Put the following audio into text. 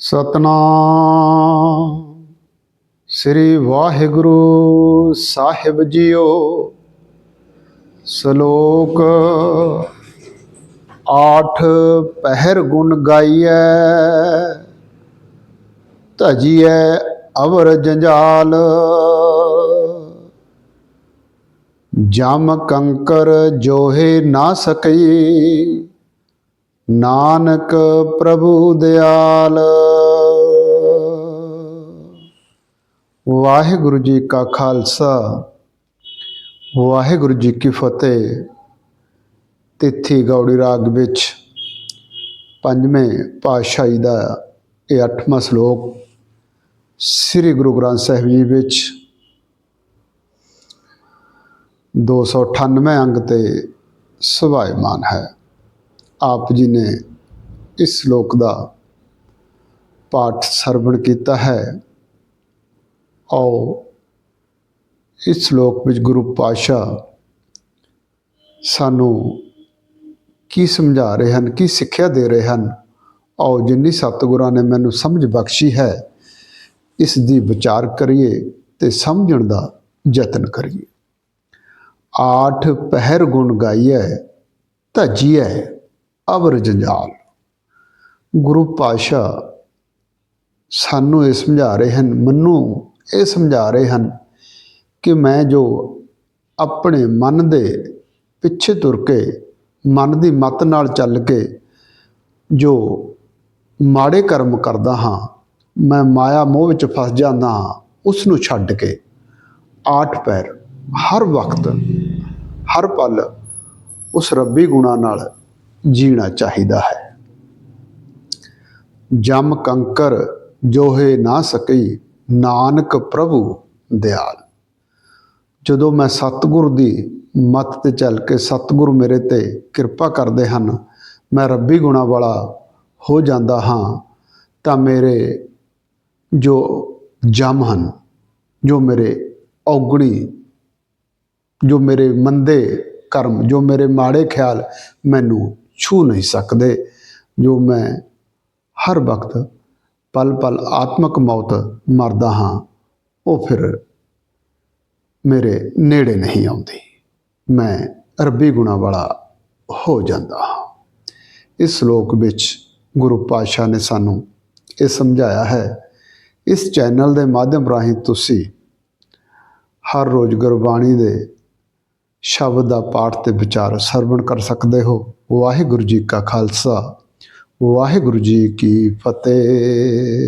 ਸਤਨਾਮ। ਸ੍ਰੀ ਵਾਹਿਗੁਰੂ ਸਾਹਿਬ ਜੀਓ, ਸ਼ਲੋਕ ਆਠ ਪਹਿਰ ਗੁਣ ਗਾਈਐ, ਧਜੀਐ ਅਵਰ ਜੰਜਾਲ। ਜਮ ਕੰਕਰ ਜੋਹੇ ਨਾ ਸਕਈ ਨਾਨਕ ਪ੍ਰਭੂ ਦਿਆਲ। ਵਾਹਿਗੁਰੂ ਜੀ ਕਾ ਖਾਲਸਾ, ਵਾਹਿਗੁਰੂ ਜੀ ਕੀ ਫਤਿਹ। ਤਿੱਥੀ ਗੌੜੀ ਰਾਗ ਵਿੱਚ ਪੰਜਵੇਂ ਪਾਤਸ਼ਾਹੀ ਦਾ ਇਹ ਅੱਠਵਾਂ ਸ਼ਲੋਕ ਸ੍ਰੀ ਗੁਰੂ ਗ੍ਰੰਥ ਸਾਹਿਬ ਜੀ ਵਿੱਚ 298 ਅੰਗ ਤੇ ਸੁਭਾਇਮਾਨ ਹੈ। ਆਪ ਜੀ ਨੇ ਇਸ ਸ਼ਲੋਕ ਦਾ ਪਾਠ ਸਰਵਣ ਕੀਤਾ ਹੈ। ਆਓ ਇਸ ਸ਼ਲੋਕ ਵਿੱਚ ਗੁਰੂ ਪਾਤਸ਼ਾਹ ਸਾਨੂੰ ਕੀ ਸਮਝਾ ਰਹੇ ਹਨ, ਕੀ ਸਿੱਖਿਆ ਦੇ ਰਹੇ ਹਨ? ਆਓ ਜਿੰਨੀ ਸਤਿਗੁਰਾਂ ਨੇ ਮੈਨੂੰ ਸਮਝ ਬਖਸ਼ੀ ਹੈ, ਇਸ ਦੀ ਵਿਚਾਰ ਕਰੀਏ ਤੇ ਸਮਝਣ ਦਾ ਯਤਨ ਕਰੀਏ। ਆਠ ਪਹਿਰ ਗੁਣ ਗਾਈਐ, ਧਜੀਐ, ਅਵਰ ਜੰਜਾਲ। ਗੁਰੂ ਪਾਸ਼ਾ ਸਾਨੂੰ ਇਹ ਸਮਝਾ ਰਹੇ ਹਨ, ਮੈਨੂੰ ਇਹ ਸਮਝਾ ਰਹੇ ਹਨ ਕਿ ਮੈਂ ਜੋ ਆਪਣੇ ਮਨ ਦੇ ਪਿੱਛੇ ਤੁਰ ਕੇ ਮਨ ਦੀ ਮਤ ਨਾਲ ਚੱਲ ਕੇ ਜੋ ਮਾੜੇ ਕਰਮ ਕਰਦਾ ਹਾਂ, ਮੈਂ ਮਾਇਆ ਮੋਹ ਵਿੱਚ ਫਸ ਜਾਂਦਾ ਹਾਂ ਉਸ ਨੂੰ ਛੱਡ ਕੇ ਆਠ ਪੈਰ ਹਰ ਵਕਤ, ਹਰ ਪਲ ਉਸ ਰੱਬੀ ਗੁਣਾ ਨਾਲ ਜੀਣਾ ਚਾਹੀਦਾ ਹੈ। ਜਮ ਕੰਕਰ ਜੋਹੇ ਨਾ ਸਕਈ ਨਾਨਕ ਪ੍ਰਭੂ ਦਿਆਲ। ਜਦੋਂ ਮੈਂ ਸਤਿਗੁਰ ਦੀ ਮੱਤ ਤੇ ਚੱਲ ਕੇ ਸਤਿਗੁਰ ਮੇਰੇ ਤੇ ਕਿਰਪਾ ਕਰਦੇ ਹਨ, ਮੈਂ ਰੱਬੀ ਗੁਣਾ ਵਾਲਾ ਹੋ ਜਾਂਦਾ ਹਾਂ, ਤਾਂ ਮੇਰੇ ਜੋ ਜਮ ਹਨ, ਜੋ ਮੇਰੇ ਔਗਣੀ, ਜੋ ਮੇਰੇ ਮੰਦੇ ਕਰਮ, ਜੋ ਮੇਰੇ ਮਾੜੇ ਖਿਆਲ ਮੈਨੂੰ ਛੂ ਨਹੀਂ ਸਕਦੇ, ਜੋ ਮੈਂ ਹਰ ਵਕਤ ਪਲ ਪਲ ਆਤਮਕ ਮੌਤ ਮਰਦਾ ਹਾਂ, ਉਹ ਫਿਰ ਮੇਰੇ ਨੇੜੇ ਨਹੀਂ ਆਉਂਦੀ। ਮੈਂ ਰੱਬੀ ਗੁਣਾ ਵਾਲਾ ਹੋ ਜਾਂਦਾ ਹਾਂ। ਇਸ ਸ਼ਲੋਕ ਵਿੱਚ ਗੁਰੂ ਪਾਤਸ਼ਾਹ ਨੇ ਸਾਨੂੰ ਇਹ ਸਮਝਾਇਆ ਹੈ, ਇਸ ਚੈਨਲ ਦੇ ਮਾਧਿਅਮ ਰਾਹੀਂ ਤੁਸੀਂ ਹਰ ਰੋਜ਼ ਗੁਰਬਾਣੀ ਦੇ ਸ਼ਬਦ ਦਾ ਪਾਠ ਤੇ ਵਿਚਾਰ ਸਰਵਣ ਕਰ ਸਕਦੇ ਹੋ। ਵਾਹਿਗੁਰੂ ਜੀ ਕਾ ਖਾਲਸਾ। ਵਾਹਿਗੁਰੂ ਜੀ ਕੀ ਫਤਿਹ।